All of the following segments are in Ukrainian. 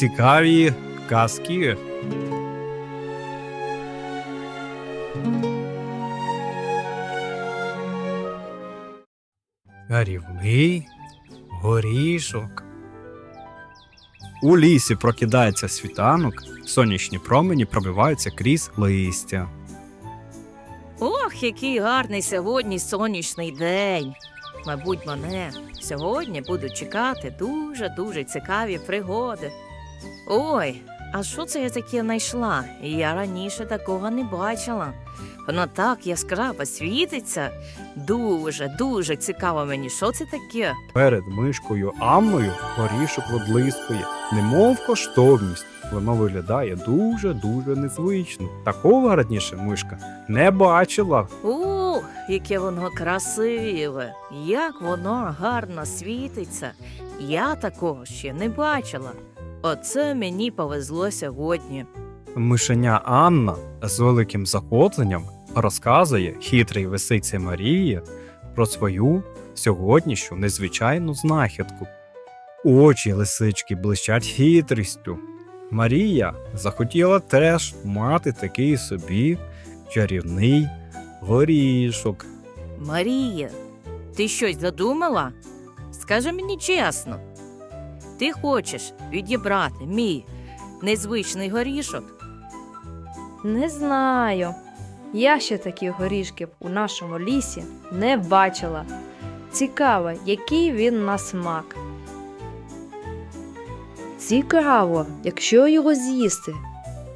цікаві казки. Рівний горішок. У лісі прокидається світанок, сонячні промені пробиваються крізь листя. Ох, який гарний сьогодні сонячний день. Мабуть, мене сьогодні будуть чекати дуже-дуже цікаві пригоди. Ой, а що це я таке знайшла? Я раніше такого не бачила. Воно так яскраво світиться. Дуже, дуже цікаво мені, що це таке. Перед мишкою Анною горішок виблискує, немов коштовність. Воно виглядає дуже-дуже незвично. Такого раніше мишка не бачила. Ух, яке воно красиве, як воно гарно світиться. Я такого ще не бачила. Оце мені повезло сьогодні. Мишеня Анна з великим захопленням розказує хитрій лисиці Марії про свою сьогоднішню незвичайну знахідку. Очі лисички блищать хитрістю. Марія захотіла теж мати такий собі чарівний горішок. Марія, ти щось задумала? Скажи мені чесно. Ти хочеш відібрати мій незвичний горішок? Не знаю. Я ще таких горішків у нашому лісі не бачила. Цікаво, який він на смак. Цікаво, якщо його з'їсти,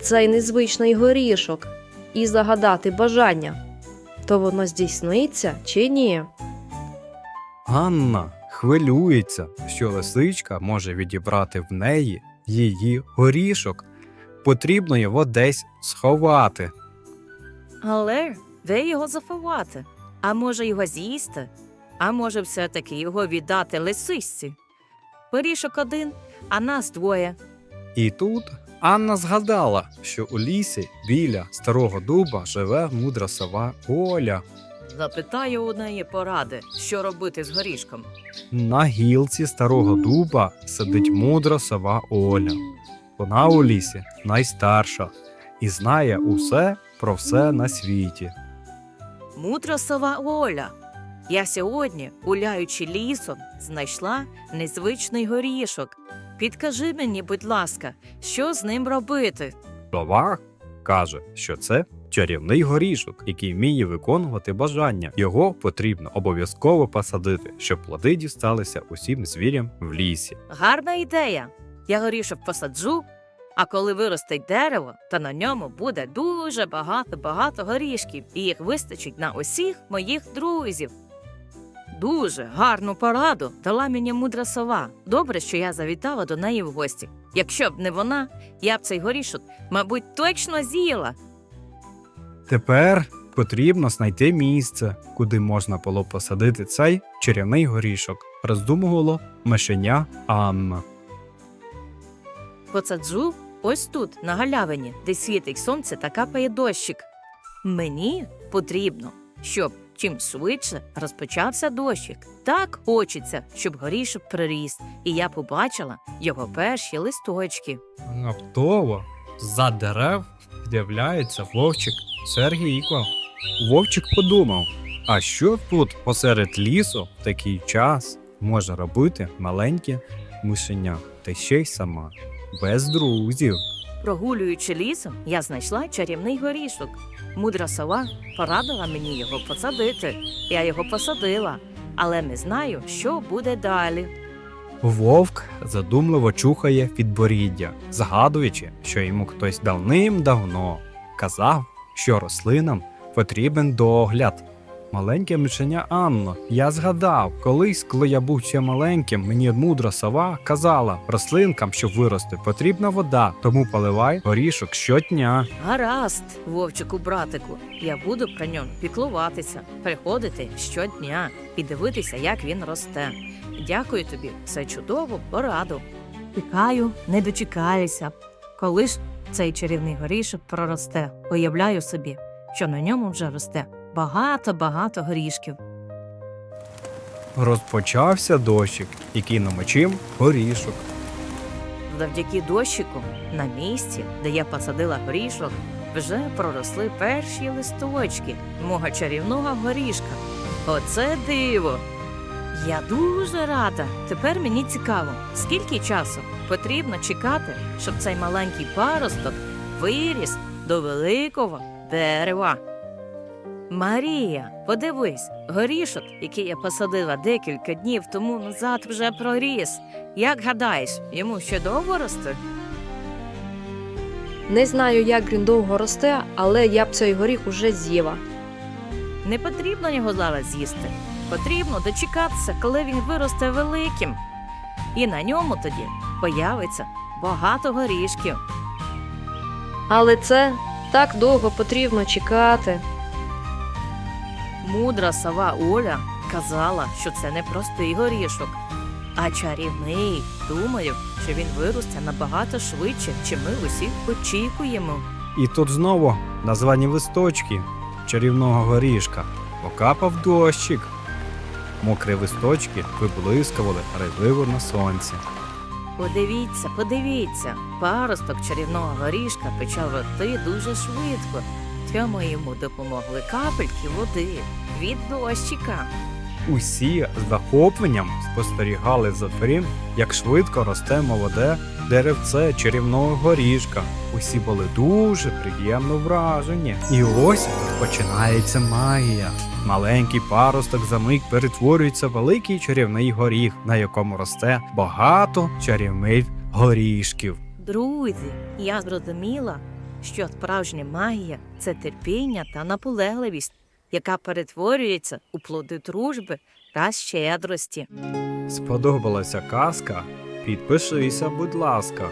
цей незвичний горішок, і загадати бажання, то воно здійсниться чи ні? Анна хвилюється, що лисичка може відібрати в неї її горішок. Потрібно його десь сховати. Але де його заховати? А може його з'їсти? А може все-таки його віддати лисичці? Горішок один, а нас двоє. І тут Анна згадала, що у лісі біля старого дуба живе мудра сова Оля. Запитаю у неї поради, що робити з горішком. На гілці старого дуба сидить мудра сова Оля. Вона у лісі найстарша і знає усе про все на світі. Мудра сова Оля. Я сьогодні, гуляючи лісом, знайшла незвичний горішок. Підкажи мені, будь ласка, що з ним робити? Сова каже, що це чарівний горішок, який вміє виконувати бажання. Його потрібно обов'язково посадити, щоб плоди дісталися усім звірям в лісі. Гарна ідея. Я горішок посаджу, а коли виросте дерево, то на ньому буде дуже багато-багато горішків, і їх вистачить на усіх моїх друзів. Дуже гарну пораду дала мені мудра сова. Добре, що я завітала до неї в гості. Якщо б не вона, я б цей горішок, мабуть, точно з'їла. Тепер потрібно знайти місце, куди можна було посадити цей чарівний горішок, роздумувало мишеня Анна. Посаджу ось тут, на галявині, де світить сонце та капає дощик. Мені потрібно, щоб чим швидше розпочався дощик. Так хочеться, щоб горішок приріс, і я побачила його перші листочки. Раптово за дерев з'являється вовчик Сергійко. Вовчик подумав: а що тут посеред лісу в такий час може робити маленьке мишеня, та ще й сама, без друзів. Прогулюючи лісом, я знайшла чарівний горішок. Мудра сова порадила мені його посадити. Я його посадила, але не знаю, що буде далі. Вовк задумливо чухає підборіддя, згадуючи, що йому хтось давним-давно казав, що рослинам потрібен догляд. Маленьке мишеня Анно, я згадав, колись, коли я був ще маленьким, мені мудра сова казала, рослинкам, щоб вирости, потрібна вода, тому поливай горішок щодня. Гаразд, вовчику братику, я буду про нього піклуватися, приходити щодня і дивитися, як він росте. Дякую тобі за чудову пораду. Чекаю, не дочекаюся. Коли ж цей чарівний горішок проросте, уявляю собі, що на ньому вже росте багато-багато горішків. Розпочався дощик, який намочив горішок. завдяки дощику на місці, де я посадила горішок, вже проросли перші листочки мого чарівного горішка. Оце диво! Я дуже рада. Тепер мені цікаво, скільки часу потрібно чекати, щоб цей маленький паросток виріс до великого дерева. Марія, подивись, горішок, який я посадила декілька днів тому назад, вже проріс. Як гадаєш, йому ще довго рости? Не знаю, як він довго росте, але я б цей горіх уже з'їла. Не потрібно його зараз з'їсти. Потрібно дочекатися, коли він виросте великим. І на ньому тоді появиться багато горішків. Але це так довго потрібно чекати. Мудра сова Оля казала, що це не простий горішок, а чарівний. Думаю, що він виросте набагато швидше, чим ми усі очікуємо. І тут знову названі листочки чарівного горішка. Покапав дощик. Мокрі листочки виблискували грайливо на сонці. Подивіться, подивіться, паросток чарівного горішка почав рости дуже швидко. Цьому йому допомогли капельки води від дощика. Усі з захопленням спостерігали за тим, як швидко росте молоде деревце чарівного горішка. Усі були дуже приємно вражені. І ось починається магія. Маленький паросток за мить перетворюється в великий чарівний горіх, на якому росте багато чарівних горішків. Друзі, я зрозуміла, що справжня магія це терпіння та наполегливість, яка перетворюється у плоди дружби та щедрості. Сподобалася казка? Підпишися, будь ласка.